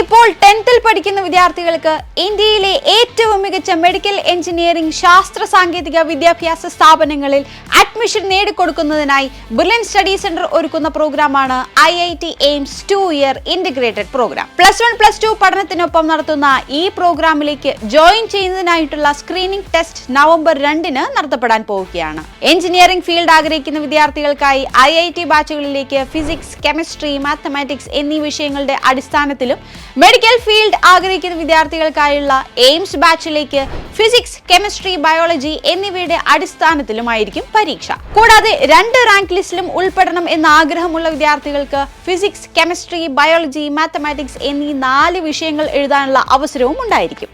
ഇപ്പോൾ ടെൻത്തിൽ പഠിക്കുന്ന വിദ്യാർത്ഥികൾക്ക് ഇന്ത്യയിലെ ഏറ്റവും മികച്ച മെഡിക്കൽ എഞ്ചിനീയറിംഗ് ശാസ്ത്ര സാങ്കേതിക വിദ്യാഭ്യാസ സ്ഥാപനങ്ങളിൽ അഡ്മിഷൻ നേടിക്കൊടുക്കുന്നതിനായി ബ്രില്യൻ സ്റ്റഡി സെന്റർ ഒരുക്കുന്ന പ്രോഗ്രാമാണ് I I T AIIMS two year integrated programme plus one plus two പഠനത്തിനൊപ്പം നടത്തുന്ന ഈ പ്രോഗ്രാമിലേക്ക് ജോയിൻ ചെയ്യുന്നതിനായിട്ടുള്ള സ്ക്രീനിംഗ് ടെസ്റ്റ് നവംബർ രണ്ടിന് നടത്തപ്പെടാൻ പോവുകയാണ്. എഞ്ചിനീയറിംഗ് ഫീൽഡ് ആഗ്രഹിക്കുന്ന വിദ്യാർത്ഥികൾക്കായി ഐ ഐ ടി ബാച്ചുകളിലേക്ക് ഫിസിക്സ് കെമിസ്ട്രി മാത്തമാറ്റിക്സ് എന്നീ വിഷയങ്ങളുടെ അടിസ്ഥാനത്തിലും മെഡിക്കൽ ഫീൽഡ് ആഗ്രഹിക്കുന്ന വിദ്യാർത്ഥികൾക്കായുള്ള എയിംസ് ബാച്ചിലേക്ക് ഫിസിക്സ് കെമിസ്ട്രി ബയോളജി എന്നിവയുടെ അടിസ്ഥാനത്തിലുമായിരിക്കും പരീക്ഷ. കൂടാതെ രണ്ട് റാങ്ക് ലിസ്റ്റിലും ഉൾപ്പെടണം എന്ന ആഗ്രഹമുള്ള വിദ്യാർത്ഥികൾക്ക് ഫിസിക്സ് കെമിസ്ട്രി ബയോളജി മാത്തമാറ്റിക്സ് എന്നീ നാല് വിഷയങ്ങൾ എഴുതാനുള്ള അവസരവും ഉണ്ടായിരിക്കും.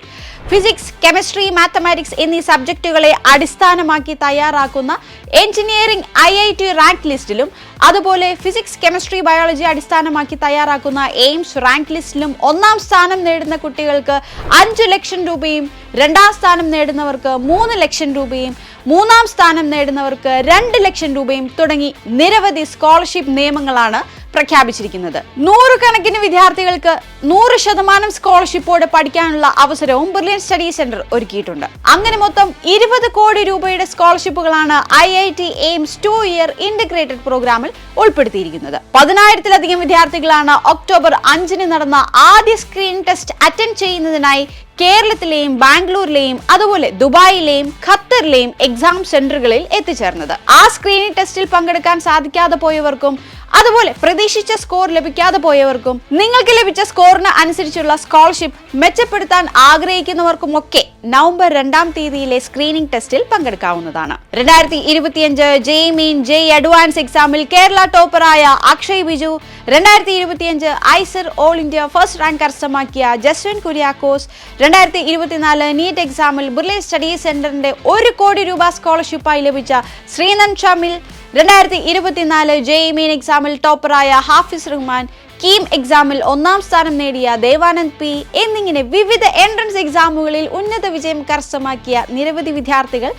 ഫിസിക്സ് കെമിസ്ട്രി മാത്തമാറ്റിക്സ് എന്നീ സബ്ജക്റ്റുകളെ അടിസ്ഥാനമാക്കി തയ്യാറാക്കുന്ന engineering I I T rank ലിസ്റ്റിലും അതുപോലെ ഫിസിക്സ് കെമിസ്ട്രി ബയോളജി അടിസ്ഥാനമാക്കി തയ്യാറാക്കുന്ന എയിംസ് റാങ്ക് ലിസ്റ്റിലും ഒന്നാം സ്ഥാനം നേടുന്ന കുട്ടികൾക്ക് അഞ്ചു ലക്ഷം രൂപയും രണ്ടാം സ്ഥാനം നേടുന്നവർക്ക് മൂന്ന് ലക്ഷം രൂപയും മൂന്നാം സ്ഥാനം നേടുന്നവർക്ക് രണ്ട് ലക്ഷം രൂപയും തുടങ്ങി നിരവധി സ്കോളർഷിപ്പ് നിയമങ്ങളാണ് പ്രഖ്യാപിച്ചിരിക്കുന്നത്. നൂറുകണക്കിന് വിദ്യാർത്ഥികൾക്ക് നൂറ് ശതമാനം സ്കോളർഷിപ്പോടെ പഠിക്കാനുള്ള അവസരവും ബ്രില്യൻ സ്റ്റഡി സെന്റർ ഒരുക്കിയിട്ടുണ്ട്. അങ്ങനെ മൊത്തം ഇരുപത് കോടി രൂപയുടെ സ്കോളർഷിപ്പുകളാണ് I I T AIIMS two year integrated പ്രോഗ്രാമിൽ ഉൾപ്പെടുത്തിയിരിക്കുന്നത്. പതിനായിരത്തിലധികം വിദ്യാർത്ഥികളാണ് ഒക്ടോബർ അഞ്ചിന് നടന്ന ആദ്യ സ്ക്രീൻ ടെസ്റ്റ് അറ്റൻഡ് ചെയ്യുന്നതിനായി കേരളത്തിലെയും ബാംഗ്ലൂരിലെയും അതുപോലെ ദുബായിലെയും ഖത്തറിലെയും എക്സാം സെന്ററുകളിൽ എത്തിച്ചേർന്നത്. ആ സ്ക്രീനിംഗ് ടെസ്റ്റിൽ പങ്കെടുക്കാൻ സാധിക്കാതെ പോയവർക്കും അതുപോലെ പ്രതീക്ഷിച്ച സ്കോർ ലഭിക്കാതെ പോയവർക്കും നിങ്ങൾക്ക് ലഭിച്ച സ്കോറിന് അനുസരിച്ചുള്ള സ്കോളർഷിപ്പ് മെച്ചപ്പെടുത്താൻ ആഗ്രഹിക്കുന്നവർക്കും ഒക്കെ നവംബർ രണ്ടാം തീയതിയിലെ സ്ക്രീനിംഗ് ടെസ്റ്റിൽ പങ്കെടുക്കാവുന്നതാണ്. രണ്ടായിരത്തി ഇരുപത്തിയഞ്ച് ജെയ് മീൻ ജെയ് അഡ്വാൻസ് എക്സാമിൽ കേരള ടോപ്പറായ അക്ഷയ് ബിജു രണ്ടായിരത്തി ഇരുപത്തിയഞ്ച് IISER all India first rank കരസ്ഥമാക്കിയ ജസ്വിൻ കുര്യാക്കോസ് രണ്ടായിരത്തി ഇരുപത്തിനാല് നീറ്റ് എക്സാമിൽ ബുർലെ സ്റ്റഡി സെന്ററിന്റെ ഒരു കോടി രൂപ സ്കോളർഷിപ്പായി ലഭിച്ച ശ്രീനന്ദ് ഷമിൽ രണ്ടായിരത്തി ഇരുപത്തിനാല് ജെയ് മീൻ എക്സാമിൽ ടോപ്പറായ ഹാഫിസ് റഹ്മാൻ കീം എക്സാമിൽ ഒന്നാം സ്ഥാനം നേടിയ ദേവാനന്ദ് പി എന്നിങ്ങനെ വിവിധ എൻട്രൻസ് എക്സാമുകളിൽ ഉന്നത വിജയം കരസ്ഥമാക്കിയ നിരവധി വിദ്യാർത്ഥികൾ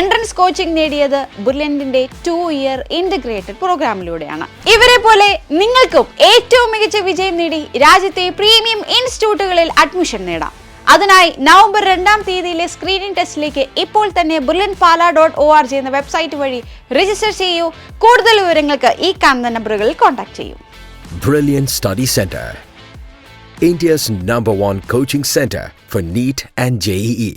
എൻട്രൻസ് കോച്ചിംഗ് നേടിയത് ബുർലൻഡിന്റെ ടു ഇയർ ഇന്റഗ്രേറ്റഡ് പ്രോഗ്രാമിലൂടെയാണ് ഇവരെ പോലെ നിങ്ങൾക്കും ഏറ്റവും മികച്ച വിജയം നേടി രാജ്യത്തെ പ്രീമിയം ഇൻസ്റ്റിറ്റ്യൂട്ടുകളിൽ അഡ്മിഷൻ നേടാം. അതിനായി നവംബർ രണ്ടാം തീയതിയിലെ സ്ക്രീനിംഗ് ടെസ്റ്റിലേക്ക് ഇപ്പോൾ തന്നെ brilliant Pala dot O R G എന്ന വെബ്സൈറ്റ് വഴി രജിസ്റ്റർ ചെയ്യൂ കൂടുതൽ വിവരങ്ങൾക്ക് ഈ കാണുന്ന നമ്പറുകളിൽ കോൺടാക്ട് ചെയ്യൂ Brilliant Study Center, India's number one coaching center for NEET and E. JEE.